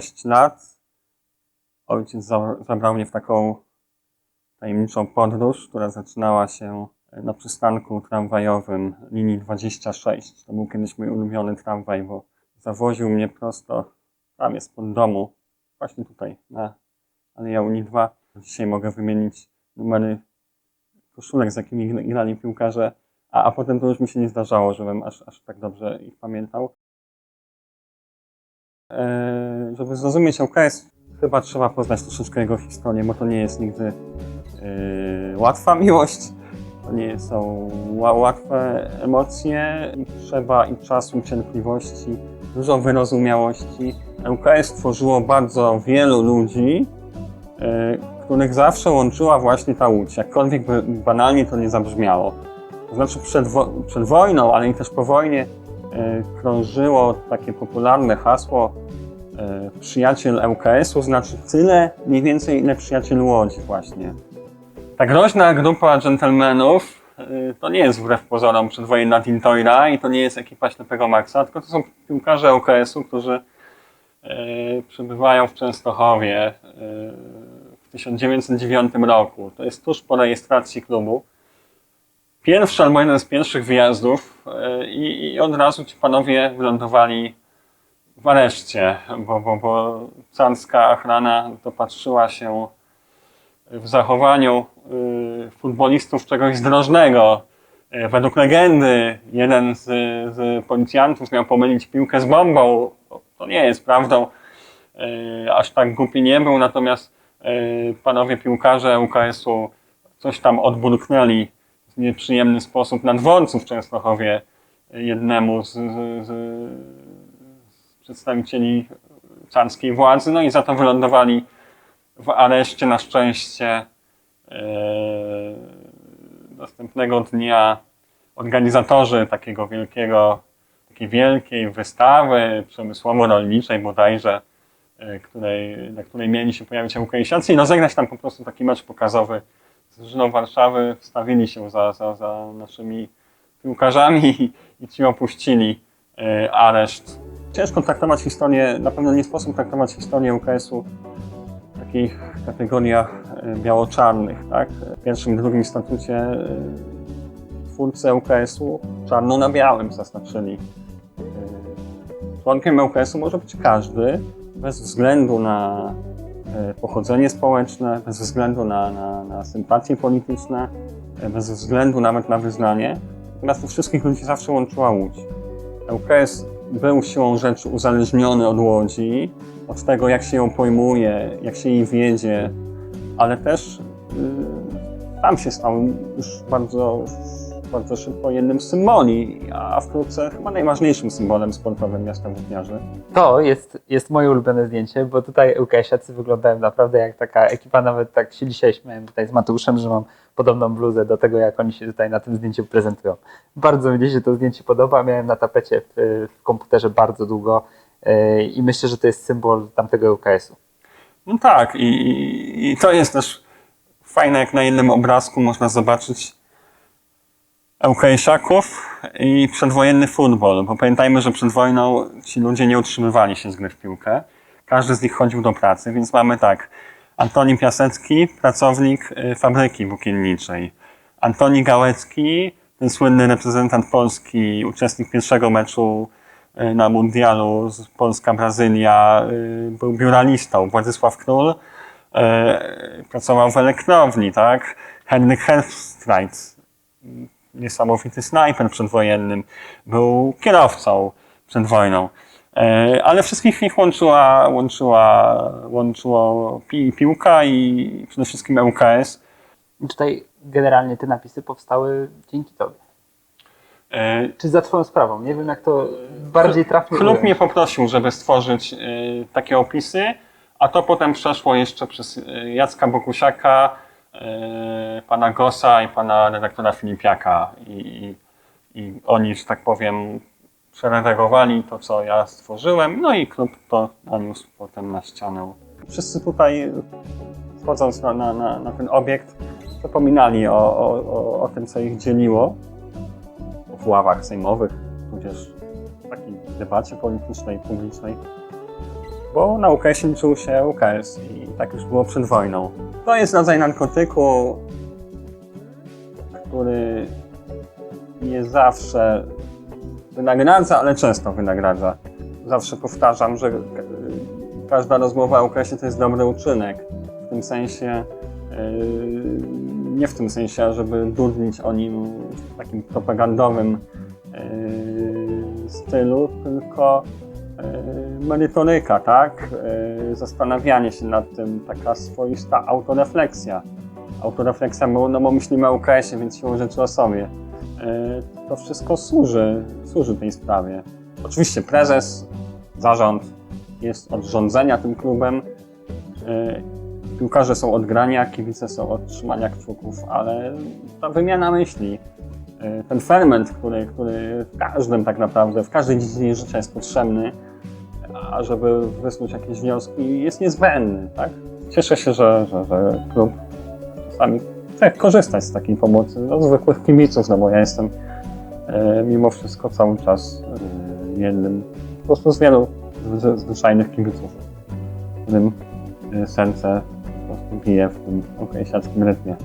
6 lat ojciec za- zabrał mnie w taką tajemniczą podróż, która zaczynała się na przystanku tramwajowym linii 26. To był kiedyś mój ulubiony tramwaj, bo zawoził mnie prosto, tam jest pod domu, właśnie tutaj, na Aleja Unii 2. Dzisiaj mogę wymienić numery koszulek, z jakimi gra- grali piłkarze, a, a potem to już mi się nie zdarzało, żebym aż, aż tak dobrze ich pamiętał. Żeby zrozumieć LKS, chyba trzeba poznać troszeczkę jego historię, bo to nie jest nigdy eee, łatwa miłość, to nie są ła- łatwe emocje. I Trzeba i czasu, i cierpliwości, dużo wyrozumiałości. LKS tworzyło bardzo wielu ludzi, eee, których zawsze łączyła właśnie ta łódź, jakkolwiek by banalnie to nie zabrzmiało. To znaczy przed, wo- przed wojną, ale i też po wojnie e, krążyło takie popularne hasło przyjaciel ŁKS-u znaczy tyle mniej więcej ile przyjaciel Łodzi właśnie. Ta groźna grupa dżentelmenów e, to nie jest wbrew pozorom przedwojenna Tintoira i to nie jest ekipa ślepego Maxa, tylko to są piłkarze ŁKS-u, którzy e, przebywają w Częstochowie e, w 1909 roku. To jest tuż po rejestracji klubu pierwszy albo jeden z pierwszych wyjazdów e, i, i od razu ci panowie wylądowali w areszcie, bo, bo, bo carska ochrona dopatrzyła się w zachowaniu y, futbolistów czegoś zdrożnego. E, Według legendy jeden z, z policjantów miał pomylić piłkę z bombą. To nie jest prawdą. E, Aż tak głupi nie był, natomiast panowie piłkarze UKS-u coś tam odburknęli w nieprzyjemny sposób na dworcu w Częstochowie jednemu z, z, z przedstawicieli carskiej władzy, no i za to wylądowali w areszcie na szczęście e, następnego dnia organizatorzy takiego wielkiego, takiej wielkiej wystawy przemysłowo-rolniczej bodajże, e, której, na której mieli się pojawić Ukraińcy i rozegrać tam po prostu taki mecz pokazowy z drużyną Warszawy, wstawili się za, za, za naszymi piłkarzami i, i ci opuścili e, areszt. Ciężko traktować historię, na pewno nie sposób traktować historię UKS-u w takich kategoriach e, biało-czarnych. Tak? W pierwszym i drugim statucie e, twórcy UKS-u czarno na białym zaznaczyli. E, Członkiem UKS-u może być każdy, bez względu na pochodzenie społeczne, bez względu na, na, na sympatie polityczne, bez względu nawet na wyznanie. Natomiast tych wszystkich ludzi zawsze łączyła łódź. ŁKS był siłą rzeczy uzależniony od łodzi, od tego jak się ją pojmuje, jak się jej wiedzie, ale też yy, tam się stał już bardzo, bardzo szybko jednym z symboli, a wkrótce chyba najważniejszym symbolem sportowym miasta Włókniarzy. To jest, jest moje ulubione zdjęcie, bo tutaj UKS-iacy wyglądają naprawdę jak taka ekipa, nawet tak się dzisiaj śmiałem tutaj z Mateuszem, że mam podobną bluzę do tego, jak oni się tutaj na tym zdjęciu prezentują. Bardzo mi się to zdjęcie podoba, miałem na tapecie w, w komputerze bardzo długo yy, i myślę, że to jest symbol tamtego UKS-u. No tak, i, i, to jest też fajne, jak na jednym obrazku można zobaczyć Eukejszaków i przedwojenny futbol, bo pamiętajmy, że przed wojną ci ludzie nie utrzymywali się z gry w piłkę. Każdy z nich chodził do pracy, więc mamy tak. Antoni Piasecki, pracownik y, fabryki włókienniczej. Antoni Gałecki, ten słynny reprezentant Polski, uczestnik pierwszego meczu y, na mundialu z Polska-Brazylia, y, był biuralistą. Władysław Król pracował w elektrowni, tak? Henryk Herstreit, niesamowity snajper przedwojennym, był kierowcą przed wojną. E, Ale wszystkich ich łączyła, łączyła, łączyło pi, piłka i przede wszystkim ŁKS. I tutaj generalnie te napisy powstały dzięki Tobie. E, Czy za Twoją sprawą? Nie wiem, jak to bardziej trafnie Klub mnie poprosił, żeby stworzyć e, takie opisy, a to potem przeszło jeszcze przez e, Jacka Bogusiaka, pana Gosa i pana redaktora Filipiaka. I, i, I oni, że tak powiem, przeredagowali to, co ja stworzyłem, no i klub to naniósł potem na ścianę. Wszyscy tutaj, wchodząc na, na, na, na ten obiekt, zapominali o, o, o, tym, co ich dzieliło w ławach sejmowych, tudzież w takiej debacie politycznej, publicznej. bo na UKS liczył się UKS i tak już było przed wojną. To jest rodzaj narkotyku, który nie zawsze wynagradza, ale często wynagradza. Zawsze powtarzam, że każda rozmowa o UKS-ie to jest dobry uczynek. W tym sensie, e, nie w tym sensie, żeby dudnić o nim w takim propagandowym e, stylu, tylko e, merytoryka, tak? Zastanawianie się nad tym, taka swoista autorefleksja. Autorefleksja, no bo myślimy o UKS-ie, więc siłą rzeczy o sobie. E, To wszystko służy, służy tej sprawie. Oczywiście prezes, zarząd jest od rządzenia tym klubem. E, Piłkarze są od grania, kibice są od trzymania kciuków, ale ta wymiana myśli, e, ten ferment, który, który w każdym tak naprawdę, w każdej dziedzinie życia jest potrzebny, a żeby wysnuć jakieś wnioski, jest niezbędny. Tak? Cieszę się, że, że, że klub czasami chce korzystać z takiej pomocy no, zwykłych kibiców, no bo ja jestem e, mimo wszystko cały czas e, jednym po prostu z wielu zwy- zwyczajnych kibiców, którym e, serce po prostu bije w tym określackim rytmie.